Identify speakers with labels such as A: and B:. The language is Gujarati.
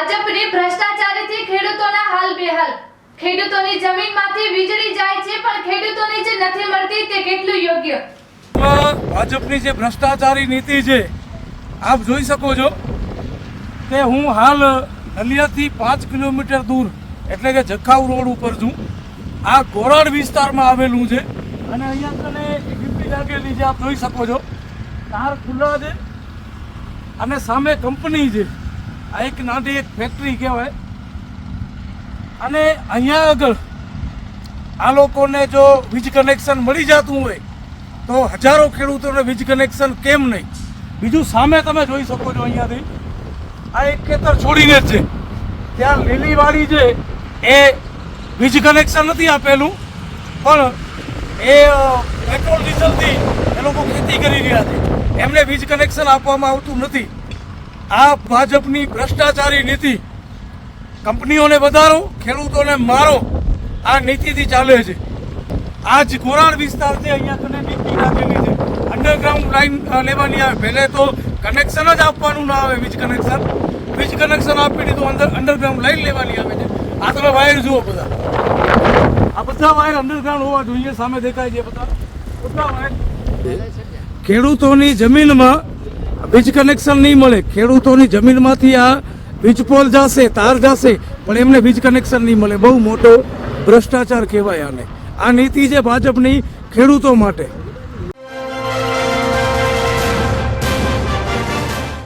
A: ભાજપની ભ્રષ્ટાચારીથી ખેડૂતોના હાલ બેહાલ. ખેડૂતોની જમીનમાંથી વીજળી જાય છે, પણ ખેડૂતોને જે નથી મળતી તે કેટલું યોગ્ય?
B: ભાજપની જે ભ્રષ્ટાચારી નીતિ છે, આપ જોઈ શકો છો કે હું હાલ નલિયાથી પાંચ કિલોમીટર દૂર, એટલે કે જખાઉ રોડ ઉપર છું. આ ગોરાડ વિસ્તારમાં આવેલું છે. અને અહીંયા તમે ડીપી લાગેલી છે, આપ જોઈ શકો છો. કાર ખુલ્લા છે અને સામે કંપની છે. આ એક નાની એક ફેક્ટરી કહેવાય. અને અહીંયા આગળ આ લોકોને જો વીજ કનેક્શન મળી જતું હોય, તો હજારો ખેડૂતોને વીજ કનેક્શન કેમ નહીં? બીજું સામે તમે જોઈ શકો છો અહીંયાથી. આ એક ખેતર છોડીને જ છે. ત્યાં લીલીવાળી છે, એ વીજ કનેક્શન નથી આપેલું, પણ એ પેટ્રોલ ડીઝલથી એ લોકો ખેતી કરી રહ્યા છે. એમને વીજ કનેક્શન આપવામાં આવતું નથી. આ ભાજપની ભ્રષ્ટાચારી નીતિ કંપનીઓને વધારો, ખેડૂતોને મારો, આ નીતિથી ચાલે છે. આ જ કોરાડ વિસ્તાર છે અહીંયા તને નીતિ રાખેલી છે. અંડરગ્રાઉન્ડ લાઈન લેવાની આવે. પહેલે તો કનેક્શન જ આપવાનું ના આવે, વીજ કનેક્શન વીજ કનેક્શન આપી દીધું, અંદર અંડરગ્રાઉન્ડ લાઈન લેવાની આવે છે. આ તમે વાયર જુઓ બધા. આ બધા વાયર અંડરગ્રાઉન્ડ હોવા જોઈએ, સામે દેખાય છે બધા. બધા વાયર. ખેડૂતોની જમીનમાં વીજ કનેક્શન નહીં મળે. ખેડૂતોની જમીનમાંથી આ વીજપોલ જશે, તાર જશે, પણ એમને વીજ કનેક્શન નહીં મળે. બહુ મોટો ભ્રષ્ટાચાર કહેવાય આને. આ નીતિ છે ભાજપની ખેડૂતો માટે.